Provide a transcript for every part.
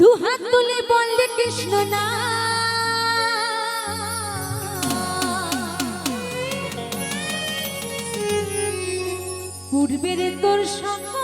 দু হাত তুলে বললে কৃষ্ণ না। পূর্বের তোর সকল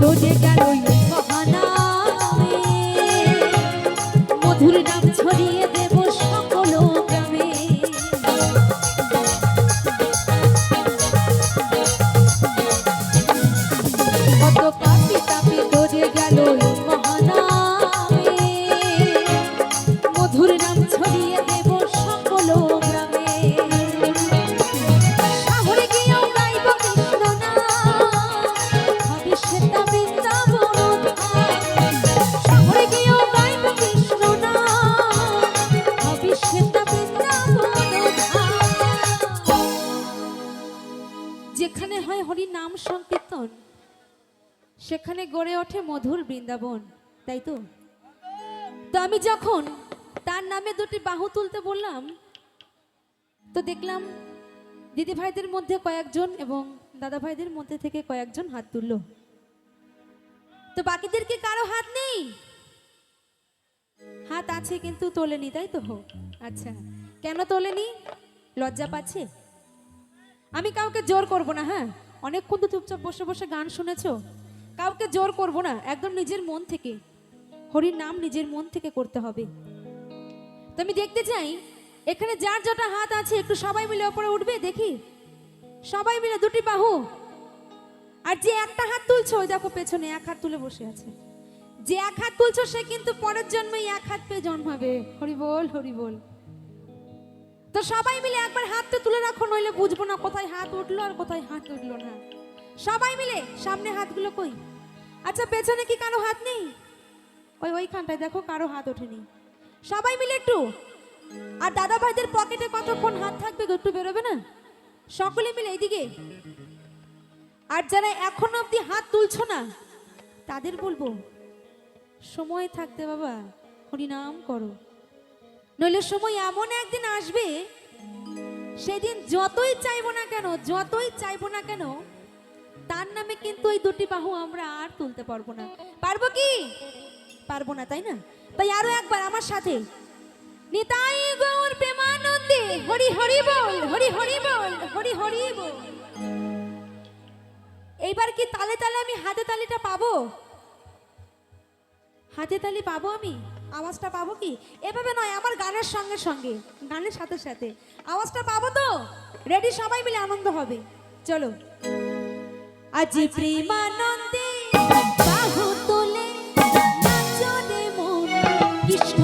তোরে গেল ওঠে মধুর বৃন্দাবন, তাই তো? তো আমি যখন তার নামে দুটি বাহু তুলতে বললাম, তো দেখলাম দিদি ভাইদের মধ্যে কয়েকজন এবং দাদা ভাইদের মধ্যে থেকে কয়েকজন হাত তুললো। তো বাকিদের কি কারও হাত নেই? হাত আছে কিন্তু তোলেনি, তাই তো? হোক আচ্ছা কেন তোলেনি? লজ্জা পাচ্ছে? আমি কাউকে জোর করব না হ্যাঁ? অনেকক্ষণ তো চুপচাপ বসে বসে গান শুনেছো? কাউকে জোর করব না, একদম নিজের মন থেকে। হরির নাম নিজের মন থেকে করতে হবে। তো আমি দেখতে চাই, এখানে যার যটা হাত আছে, একটু সবাই মিলে ওপরে উঠবে, দেখি? সবাই মিলে দুটি বাহু। আর যে একটা হাত তুলছো, ওই দেখো পেছনে এক হাত তুলে বসে আছে। যে এক হাত তুলছো, সে কিন্তু পরের জন্মে এক হাত পেয়ে জন্মাবে। হরি বল হরি বল। তো সবাই মিলে একবার হাতটা তুলে রাখো, নইলে বুঝব না কোথায় হাত উঠল আর কোথায় হাত উঠল না। সবাই মিলে, সামনে হাতগুলো কই? আচ্ছা পেছনে কি কারও হাত নেই? ওই ওইখানটায় দেখো কারও হাত ওঠেনি। সবাই মিলে একটু। আর দাদা ভাইদের পকেটে কতক্ষণ হাত থাকবে একটু বেরোবে না? সকলে মিলে এইদিকে। আর যারা এখনও অবধি হাত তুলছো না, তাদের বলব, সময় থাকতে বাবা, হরিনাম করো। নইলে সময় এমন একদিন আসবে, সেদিন যতই চাইব না কেন, যতই চাইব না কেন তার নামে কিন্তু এই দুটি বাহু আমরা আর তুলতে পারব না। পারব কি? পারব না, তাই না? তাই আরও একবার আমার সাথে। নিতাই গৌর প্রেমানন্দে হরি হরি বল, হরি হরি বল, হরি হরি বল। এইবার কি তালে তালে আমি হাতে তালিটা পাবো? হাতে তালি পাবো আমি? আওয়াজটা পাবো কি? এভাবে নয়, আমার গানের সঙ্গে সঙ্গে, গানের সাথে সাথে। আওয়াজটা পাবো তো? রেডি সবাই মিলে আনন্দ হবে। চলো। আজি প্রেমানন্দে বাহু তোলে নাচো মন কৃষ্ণ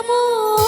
amor.